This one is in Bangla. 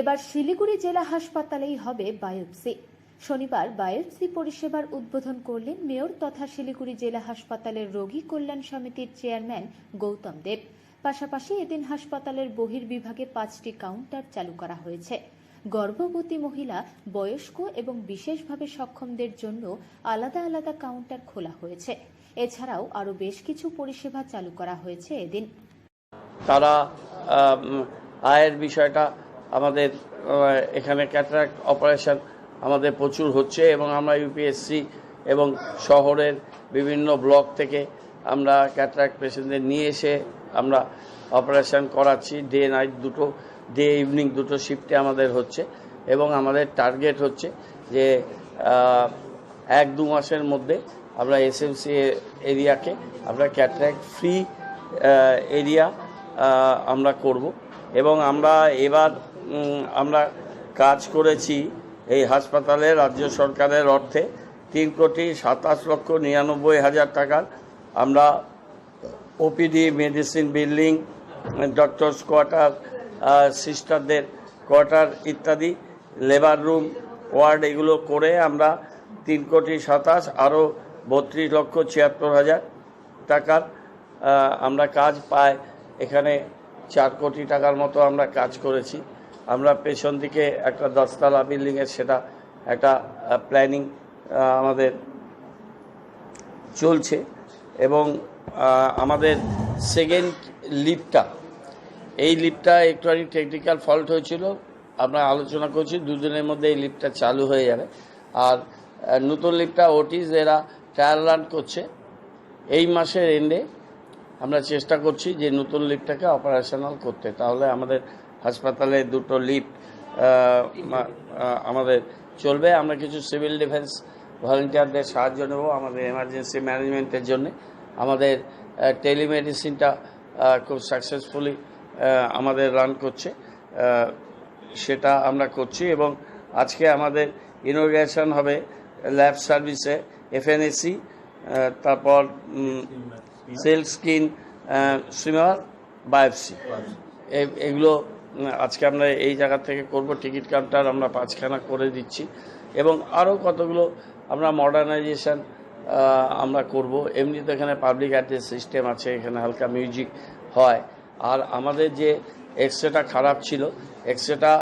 এবার শিলিগুড়ি জেলা হাসপাতালেই হবে বায়োপসি। শনিবার বায়োপসি পরিষেবার উদ্বোধন করলেন মেয়র তথা শিলিগুড়ি জেলা হাসপাতালের রোগী কল্যাণ সমিতির চেয়ারম্যান গৌতম দেব। পাশাপাশি এদিন হাসপাতালের বহির বিভাগে পাঁচটি কাউন্টার চালু করা হয়েছে। গর্ভবতী মহিলা, বয়স্ক এবং বিশেষভাবে সক্ষমদের জন্য আলাদা আলাদা কাউন্টার খোলা হয়েছে। এছাড়াও আরও বেশ কিছু পরিষেবা চালু করা হয়েছে এদিন। তারা আয়ের বিষয়টা আমাদের এখানে ক্যাটারাক্ট অপারেশন আমাদের প্রচুর হচ্ছে এবং আমরা ইউপিএসসি এবং শহরের বিভিন্ন ব্লক থেকে আমরা ক্যাটারাক্ট পেশেন্টদের নিয়ে এসে আমরা অপারেশন করাচ্ছি ডে নাইট দুটো ডে ইভিনিং দুটো শিফটে আমাদের হচ্ছে এবং আমাদের টার্গেট হচ্ছে যে এক দু মাসের মধ্যে আমরা এসএমসি এরিয়াকে আমরা ক্যাটারাক্ট ফ্রি এরিয়া আমরা করব এবং আমরা এবার আমরা কাজ করেছি এই হাসপাতালে, রাজ্য সরকারের অর্থে। তিন কোটি সাতাশ লক্ষ নিরানব্বই হাজার টাকার আমরা OPD, medicine building, doctors quarter সিস্টারদের quarter ইত্যাদি, লেবার রুম, ওয়ার্ড এগুলো করে আমরা তিন কোটি সাতাশ, আরও বত্রিশ লক্ষ ছিয়াত্তর হাজার টাকার আমরা কাজ পাই এখানে চার কোটি টাকার মতো আমরা কাজ করেছি। আমরা পেছন দিকে একটা দশতলা বিল্ডিংয়ের সেটা একটা প্ল্যানিং আমাদের চলছে এবং আমাদের সেকেন্ড লিফটটা এই লিফটটা একটুখানি টেকনিক্যাল ফল্ট হয়েছিল, আমরা আলোচনা করছি, দুদিনের মধ্যে এই লিফটটা চালু হয়ে যাবে। আর নতুন লিফটটা ওটিস এরা ট্রায়াল রান করছে। এই মাসের এন্ডে আমরা চেষ্টা করছি যে নতুন লিফটটাকে অপারেশনাল করতে। তাহলে আমাদের হাসপাতালে দুটো লিফট আমাদের চলবে। আমরা কিছু সিভিল ডিফেন্স ভলেন্টিয়ারদের সাহায্য নেব আমাদের এমার্জেন্সি ম্যানেজমেন্টের জন্য। আমাদের টেলিমেডিসিনটা খুব সাকসেসফুলি আমাদের রান করছে। সেটা আমরা করছি এবং আজকে আমাদের ইনোগ্রেশন হবে ল্যাব সার্ভিসে এফএনএসি তারপর সেল স্কিন সুইমার বায়োপসি এগুলো আজকে আমরা এই জায়গা থেকে করব টিকিট কাউন্টার, আমরা পাঁচখানা করে দিচ্ছি। এবং আরও কতগুলো আমরা মডার্নাইজেশান আমরা করব। এমনি তো এখানে পাবলিক অ্যাড্রেস সিস্টেম আছে, এখানে হালকা মিউজিক হয়। আর আমাদের যে এক্সরেটা খারাপ ছিল এক্সরেটা